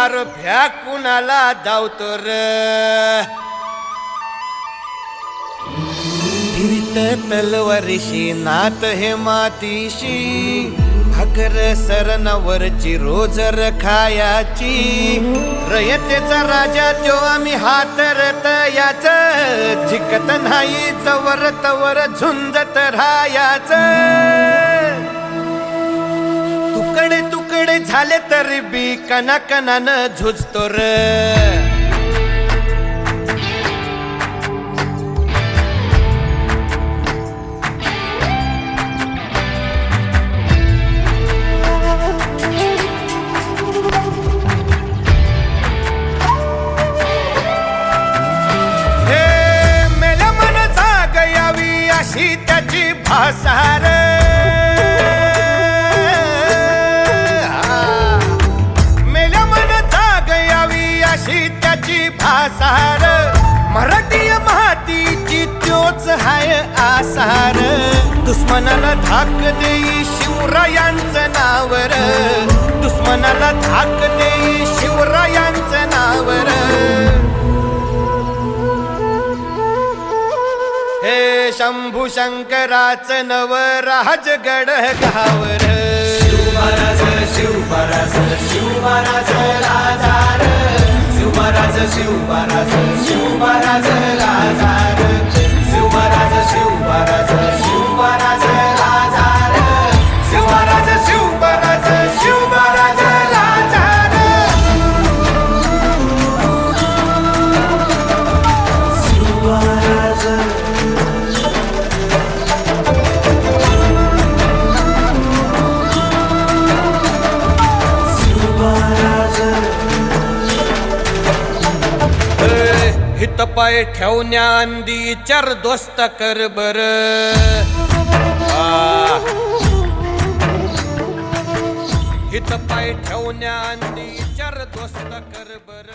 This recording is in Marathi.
अर भ्या कुणाला धावतो र? फिरत तलवारीशी नात हे मातीशी भाकर सरनावरची रोज रखायाची. रयतेचा राजा तो आम्ही हातरत याच जिकत नाही चवर तवर झुंजत राहायचं. झाले तरी बी कना कनानं झुजतो र. हे मेल्या मन जाग यावी अशी त्याची भासार. कशी त्याची भासार. मराठी मातीची त्योच हाय आसार. दुश्मनाला धाक देई शिवरायांचं नावर. दुश्मनाला धाक देई शिवरायांचं नावर. हे शंभू शंकराचं नव राजगड गावर. शिवमहाराज शिवमहाराज शिवमहाराज राजा. शिवमहाराज शिवमहाराज शिवमहाराज राजार हित पाय ठेवण्या अंदी चार दोस्त कर बर. हित पाय ठेवण्या अंदी चार दोस्त कर बर.